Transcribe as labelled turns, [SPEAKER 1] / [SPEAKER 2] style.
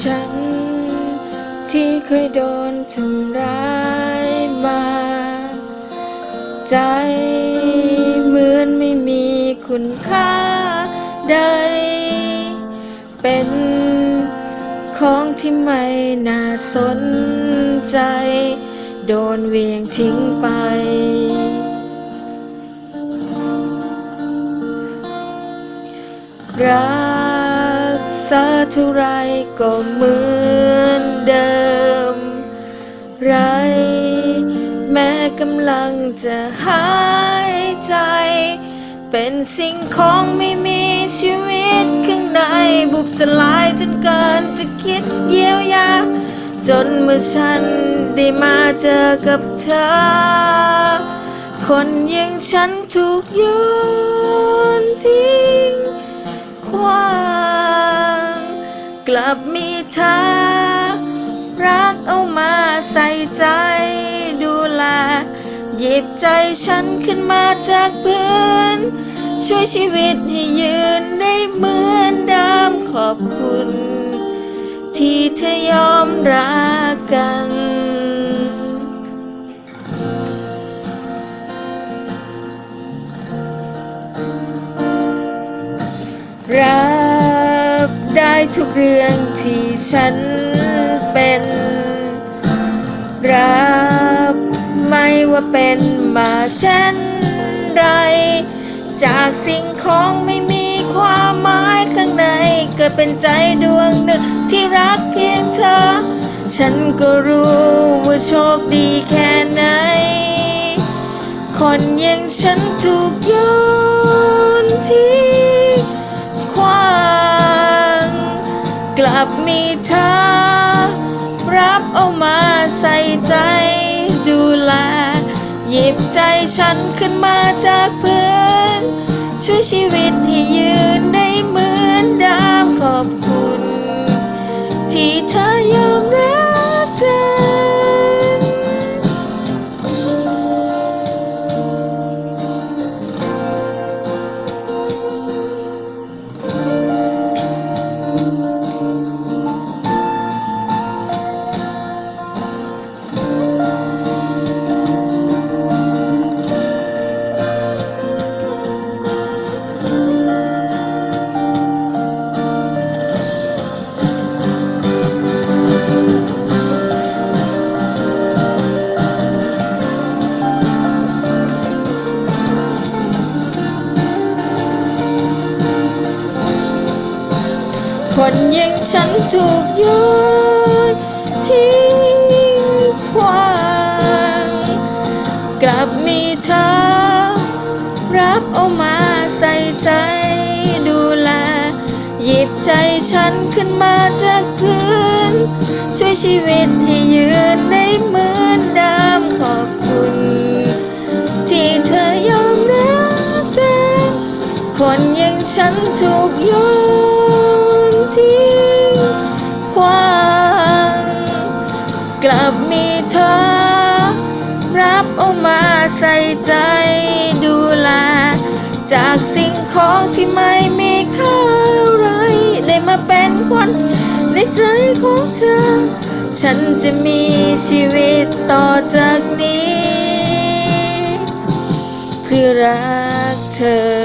[SPEAKER 1] ฉันที่เคยโดนทำร้ายมา ใจเหมือนไม่มีคุณค่าใด ที่ไม่น่าสนใจ โดนเวียงทิ้งไป รักษาเท่าไรก็เหมือนเดิม ไร แม้กำลังจะหายใจ เป็นสิ่งของไม่มีชีวิตข้างในบุบสลายจนเกิน จนเมื่อฉันได้มาเจอกับเธอ คนอยังฉันถูกโยนทิ้งขว้างกลับมีเธอ รักเอามาใส่ใจดูแลหยิบใจฉันขึ้นมาจากพื้น ช่วยชีวิตให้ยืนได้เหมือนเดิมขอบคุณ ที่เธอยอมรักกัน รับได้ทุกเรื่องที่ฉันเป็น รับไม่ว่าเป็นมาเช่นไร จากสิ่งของไม่มีความหมาย เกิดเป็นใจดวงหนึ่งที่รักเพียงเธอ ฉันก็รู้ว่าโชคดีแค่ไหน คนอยังฉันถูกโยนทิ้งขว้างกลับมีเธอ รับเอามาใส่ใจดูแลหยิบใจฉันขึ้นมาจากพื้น ช่วยชีวิตให้ยืนได้เหมือนเดิมขอบคุณ ที่เธอ คนอยังฉันถูกโยนทิ้งขว้างกลับมีเธอ รับเอามาใส่ใจดูแล หยิบใจฉันขึ้นมาจากพื้น ช่วยชีวิตให้ยืนได้เหมือนเดิมขอบคุณ ที่เธอยอมรับกันคนอยังฉันถูกโยน จากสิ่งของที่ไม่มีค่าอะไรได้มาเป็นคนในใจของเธอ ฉันจะมีชีวิตต่อจากนี้ เพื่อรักเธอ